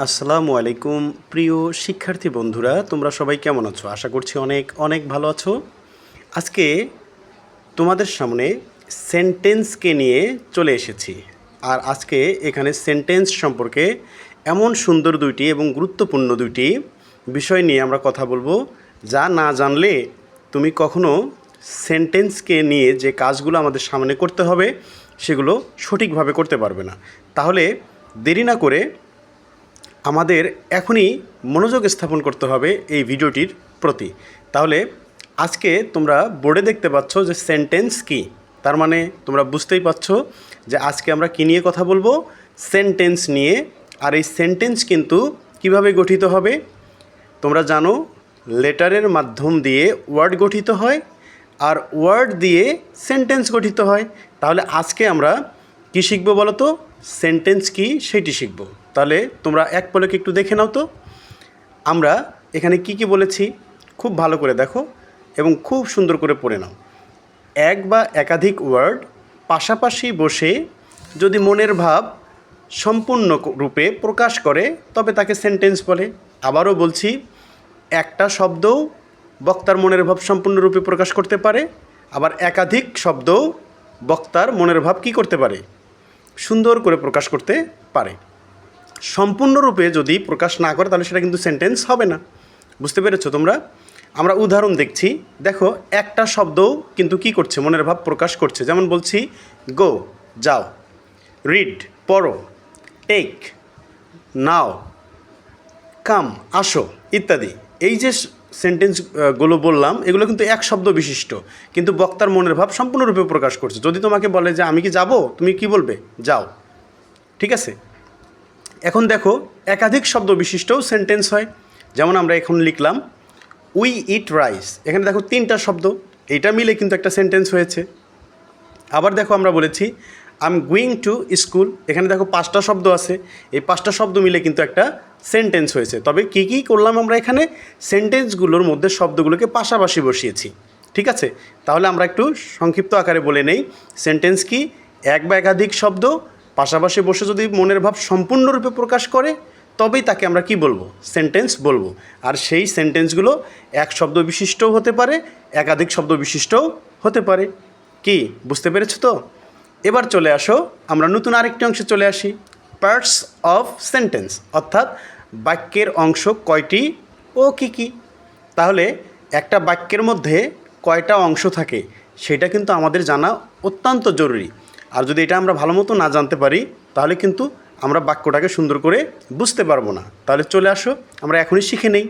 আসসালামু আলাইকুম, প্রিয় শিক্ষার্থী বন্ধুরা, তোমরা সবাই কেমন আছো? আশা করছি অনেক অনেক ভালো আছো। আজকে তোমাদের সামনে সেন্টেন্সকে নিয়ে চলে এসেছি। আর আজকে এখানে সেন্টেন্স সম্পর্কে এমন সুন্দর দুইটি এবং গুরুত্বপূর্ণ দুইটি বিষয় নিয়ে আমরা কথা বলব, যা না জানলে তুমি কখনো সেন্টেন্সকে নিয়ে যে কাজগুলো আমাদের সামনে করতে হবে, সেগুলো সঠিকভাবে করতে পারবে না। তাহলে দেরি না করে আমাদের এখনই মনোযোগ স্থাপন করতে হবে এই ভিডিওটির প্রতি। তাহলে আজকে তোমরা বোর্ডে দেখতে পাচ্ছ যে সেন্টেন্স কি। তার মানে তোমরা বুঝতেই পারছ যে আজকে আমরা কী নিয়ে কথা বলব, সেন্টেন্স নিয়ে। আর এই সেন্টেন্স কিন্তু কীভাবে গঠিত হবে? তোমরা জানো, লেটারের মাধ্যম দিয়ে ওয়ার্ড গঠিত হয় আর ওয়ার্ড দিয়ে সেন্টেন্স গঠিত হয়। তাহলে আজকে আমরা কি শিখব বলো তো? সেন্টেন্স কি, সেটি শিখব। তাহলে তোমরা এক পলকে একটু দেখে নাও তো। আমরা এখানে কি কি বলেছি খুব ভালো করে দেখো এবং খুব সুন্দর করে পড়ে নাও। এক বা একাধিক ওয়ার্ড পাশাপাশি বসে যদি মনের ভাব সম্পূর্ণ রূপে প্রকাশ করে, তবে তাকে সেন্টেন্স বলে। আবারও বলছি, একটা শব্দও বক্তার মনের ভাব সম্পূর্ণরূপে প্রকাশ করতে পারে, আবার একাধিক শব্দও বক্তার মনের ভাব কী করতে পারে? সুন্দর করে প্রকাশ করতে পারে। সম্পূর্ণরূপে যদি প্রকাশ না করে, তাহলে সেটা কিন্তু সেন্টেন্স হবে না। বুঝতে পেরেছ তোমরা? আমরা উদাহরণ দেখছি। দেখো, একটা শব্দও কিন্তু কি করছে? মনের ভাব প্রকাশ করছে। যেমন বলছি, গো, যাও। রিড, পড়ো। টেক নাও। কাম, আসো, ইত্যাদি। এই যে সেন্টেন্সগুলো বললাম, এগুলো কিন্তু এক শব্দ বিশিষ্ট। কিন্তু বক্তার মনের ভাব সম্পূর্ণরূপে প্রকাশ করছে। যদি তোমাকে বলে যে, আমি কি যাব? তুমি কি বলবে? যাও। ঠিক আছে? এখন দেখো, একাধিক শব্দ বিশিষ্টও সেন্টেন্স হয়। যেমন আমরা এখন লিখলাম উই ইট রাইস এখানে দেখো তিনটা শব্দ এটা মিলে কিন্তু একটা সেন্টেন্স হয়েছে। আবার দেখো আমরা বলেছি I am going to school এখানে দেখো পাঁচটা শব্দ আছে, এই পাঁচটা শব্দ মিলে কিন্তু একটা সেন্টেন্স হয়েছে। তবে কী কী করলাম আমরা এখানে? সেন্টেন্সগুলোর মধ্যে শব্দগুলোকে পাশাপাশি বসিয়েছি। ঠিক আছে? তাহলে আমরা একটু সংক্ষিপ্ত আকারে বলে নেই। সেন্টেন্স কি? এক বা একাধিক শব্দ পাশাপাশি বসে যদি মনের ভাব সম্পূর্ণরূপে প্রকাশ করে, তবেই তাকে আমরা কি বলব? সেন্টেন্স বলব। আর সেই সেন্টেন্সগুলো এক শব্দ বিশিষ্টও হতে পারে, একাধিক শব্দ বিশিষ্টও হতে পারে। কি? বুঝতে পেরেছ তো? এবার চলে আসো, আমরা নতুন আরেকটি অংশে চলে আসি। পার্টস অফ সেন্টেন্স, অর্থাৎ বাক্যের অংশ কয়টি ও কি কি? তাহলে একটা বাক্যের মধ্যে কয়টা অংশ থাকে, সেটা কিন্তু আমাদের জানা অত্যন্ত জরুরি। আর যদি এটা আমরা ভালো মতো না জানতে পারি, তাহলে কিন্তু আমরা বাক্যটাকে সুন্দর করে বুঝতে পারব না। তাহলে চলে আসো, আমরা এখনই শিখে নেই।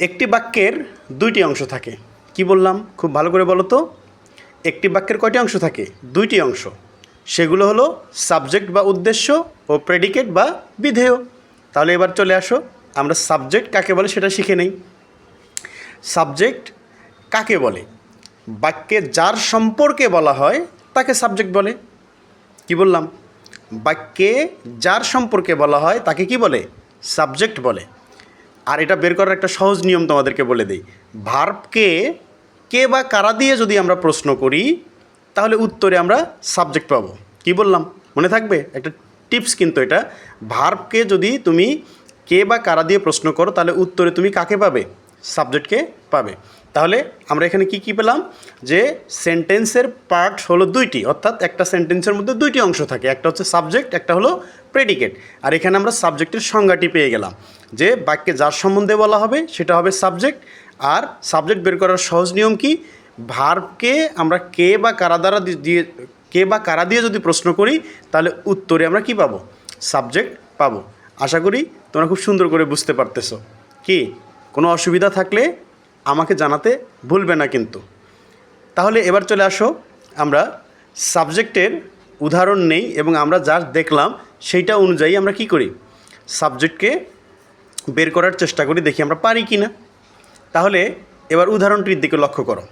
একটি বাক্যের দুইটি অংশ থাকে। কি বললাম? খুব ভালো করে বলো তো। একটি বাক্যের কয়টি অংশ থাকে? দুইটি অংশ। সেগুলো হলো সাবজেক্ট বা উদ্দেশ্য ও প্রেডিকেট বা বিধেয়। তাহলে এবার চলে আসো, আমরা সাবজেক্ট কাকে বলে সেটা শিখে নেই। সাবজেক্ট কাকে বলে? বাক্যে যার সম্পর্কে বলা হয় তাকে সাবজেক্ট বলে। কি বললাম? বাক্যে যার সম্পর্কে বলা হয় তাকে কি বলে? সাবজেক্ট বলে। আর এটা বের করার একটা সহজ নিয়ম তোমাদেরকে বলে দিই। ভার্বকে কে বা কারা দিয়ে যদি আমরা প্রশ্ন করি, তাহলে উত্তরে আমরা সাবজেক্ট পাবো। কি বললাম? মনে থাকবে? একটা টিপস কিন্তু এটা। ভার্বকে যদি তুমি কে বা কারা দিয়ে প্রশ্ন করো, তাহলে উত্তরে তুমি কাকে পাবে? সাবজেক্টকে পাবে। তাহলে আমরা এখানে কি কি পেলাম? যে সেন্টেন্সের পার্ট হলো দুইটি, অর্থাৎ একটা সেন্টেন্সের মধ্যে দুইটি অংশ থাকে। একটা হচ্ছে সাবজেক্ট একটা হলো প্রেডিকেট আর এখানে আমরা সাবজেক্টের সংজ্ঞাটি পেয়ে গেলাম। যে বাক্যে যার সম্বন্ধে বলা হবে, সেটা হবে সাবজেক্ট আর সাবজেক্ট বের করার সহজ নিয়ম কি? ভার্বকে আমরা কে বা কারা দ্বারা দিয়ে, কে বা কারা দিয়ে যদি প্রশ্ন করি, তাহলে উত্তরে আমরা কি পাবো? সাবজেক্ট পাবো। আশা করি তোমরা খুব সুন্দর করে বুঝতে পারতেছো। কি? কোনো অসুবিধা থাকলে আমাকে জানাতে ভুলবে না কিন্তু। তাহলে এবার চলে আসো, আমরা সাবজেক্টের উদাহরণ নেই এবং আমরা যা দেখলাম সেইটা অনুযায়ী আমরা কি করি? সাবজেক্টকে বের করার চেষ্টা করি, দেখি আমরা পারি কি না। তাহলে এবার উদাহরণটির দিকে লক্ষ্য করো।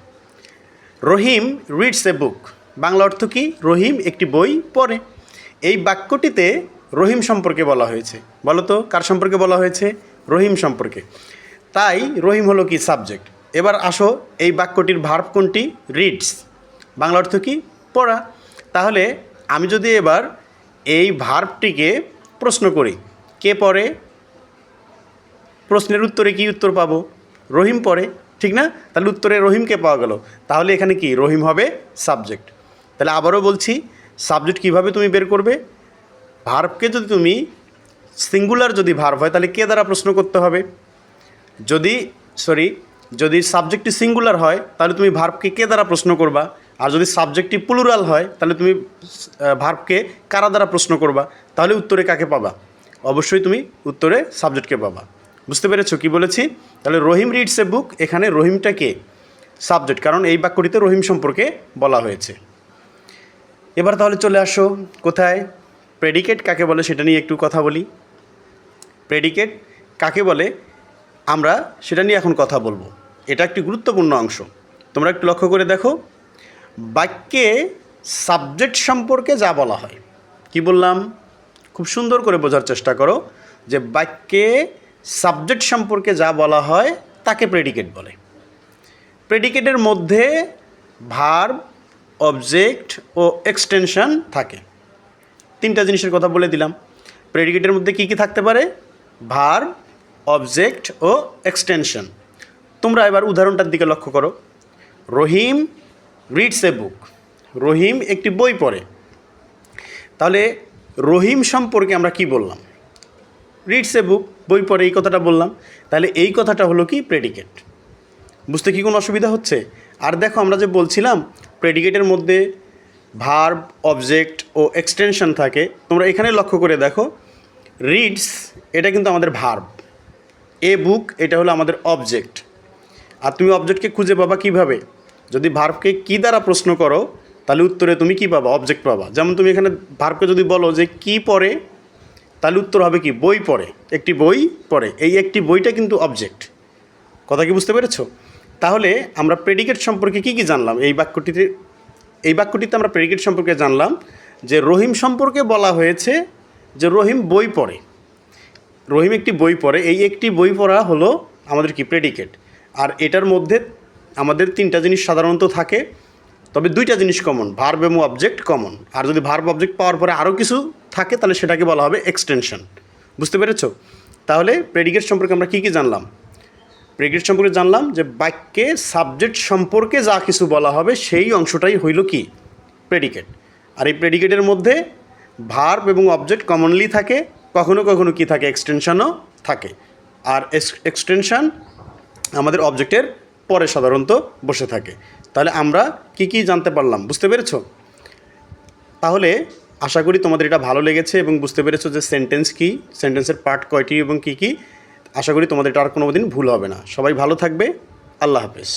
রহিম রিডস এ বুক বাংলা অর্থ কি? রহিম একটি বই পড়ে। এই বাক্যটিতে রহিম সম্পর্কে বলা হয়েছে। বলো তো, কার সম্পর্কে বলা হয়েছে? রহিম সম্পর্কে। তাই রহিম হলো কি সাবজেক্ট এবার আসো, এই বাক্যটির ভার্ব কোনটি? রিডস বাংলা অর্থ কি? পড়া। তাহলে আমি যদি এবার এই ভার্বটিকে প্রশ্ন করি, কে পড়ে? প্রশ্নের উত্তরে কি উত্তর পাবো? রহিম পড়ে, ঠিক না? তাহলে উত্তরে রহিমকে পাওয়া গেল। তাহলে এখানে কি? রহিম হবে সাবজেক্ট তাহলে আবারও বলছি সাবজেক্ট কীভাবে তুমি বের করবে? ভার্বকে যদি তুমি সিঙ্গুলার যদি ভার্ব হয়, তাহলে কে দ্বারা প্রশ্ন করতে হবে? যদি সরি যদি সাবজেক্টটি সিঙ্গুলার হয়, তাহলে তুমি ভার্বকে কে দ্বারা প্রশ্ন করবা? আর যদি সাবজেক্টটি প্লুরাল হয়, তাহলে তুমি ভার্বকে কারা দ্বারা প্রশ্ন করবা? তাহলে উত্তরে কাকে পাবা? অবশ্যই তুমি উত্তরে সাবজেক্টকে পাবা। বুঝতে পেরেছ কি বলেছি? তাহলে রহিম রিডস এ বুক এখানে রহিমটা কে? সাবজেক্ট কারণ এই বাক্যটিতে রহিম সম্পর্কে বলা হয়েছে। এবার তাহলে চলে আসো, কোথায়? প্রেডিকেট কাকে বলে সেটা নিয়ে একটু কথা বলি। প্রেডিকেট কাকে বলে? আমরা সেটা নিয়ে এখন কথা বলব। এটা একটি গুরুত্বপূর্ণ অংশ। তোমরা একটু লক্ষ্য করে দেখো। বাক্যে সাবজেক্ট সম্পর্কে যা বলা হয়। কি বললাম? খুব সুন্দর করে বোঝার চেষ্টা করো যে বাক্যে সাবজেক্ট সম্পর্কে যা বলা হয় তাকে প্রেডিকেট বলে। প্রেডিকেটের মধ্যে ভার্ব অবজেক্ট ও এক্সটেনশন থাকে। তিনটা জিনিসের কথা বলে দিলাম। প্রেডিকেটের মধ্যে কী কী থাকতে পারে? ভার্ব অবজেক্ট ও এক্সটেনশন তোমরা এবার উদাহরণটার দিকে লক্ষ্য করো। রহিম রিডস এ বুক রহিম একটি বই পড়ে। তাহলে রহিম সম্পর্কে আমরা কি বললাম? রিডস এ বুক বই পড়ে, এই কথাটা বললাম। তাহলে এই কথাটা হলো কি? প্রেডিকেট বুঝতে কি কোনো অসুবিধা হচ্ছে? আর দেখো আমরা যে বলছিলাম প্রেডিকেটের মধ্যে ভার্ব অবজেক্ট ও এক্সটেনশন থাকে। তোমরা এখানে লক্ষ্য করে দেখো রিডস এটা কিন্তু আমাদের ভার্ব এ বুক এটা হলো আমাদের অবজেক্ট আর তুমি অবজেক্টকে খুঁজে পাবা কীভাবে? যদি ভার্বকে কী দ্বারা প্রশ্ন করো, তাহলে উত্তরে তুমি কি পাবা? অবজেক্ট পাবা। যেমন তুমি এখানে ভার্বকে যদি বলো যে কি পড়ে, তাহলে উত্তর হবে কি? বই পড়ে। একটি বই পড়ে। এই একটি বইটা কিন্তু অবজেক্ট কথা কি বুঝতে পেরেছ? তাহলে আমরা প্রেডিকেট সম্পর্কে কি কি জানলাম? এই বাক্যটিতে এই বাক্যটিতে আমরা প্রেডিকেট সম্পর্কে জানলাম যে রহিম সম্পর্কে বলা হয়েছে যে রহিম বই পড়ে। রহিম একটি বই পড়ে। এই একটি বই পড়া হলো আমাদের কি? প্রেডিকেট আর এটার মধ্যে আমাদের তিনটা জিনিস সাধারণত থাকে, তবে দুইটা জিনিস কমন ভার্ব এবং অবজেক্ট কমন আর যদি ভার্ব অবজেক্ট পাওয়ার পরে আরও কিছু থাকে, তাহলে সেটাকে বলা হবে এক্সটেনশন বুঝতে পেরেছ? তাহলে প্রেডিকেট সম্পর্কে আমরা কী কী জানলাম? প্রেডিকেট সম্পর্কে জানলাম যে বাক্যে সাবজেক্ট সম্পর্কে যা কিছু বলা হবে, সেই অংশটাই হইল কি? প্রেডিকেট আর এই প্রেডিকেটের মধ্যে ভার্ব এবং অবজেক্ট কমনলি থাকে কখনো কখনো কি থাকে? এক্সটেনশনও থাকে। আর এক্সটেনশন আমাদের অবজেক্টের পরে সাধারণত বসে থাকে। তাহলে আমরা কি কি জানতে পারলাম? বুঝতে পেরেছ? তাহলে আশা করি তোমাদের এটা ভালো লেগেছে এবং বুঝতে পেরেছ যে সেন্টেন্স কী সেন্টেন্সের পার্ট কয়টি এবং কী কী। আশা করি তোমাদের এটা আর কোনো দিন ভুল হবে না। সবাই ভালো থাকবে। আল্লাহ হাফেজ।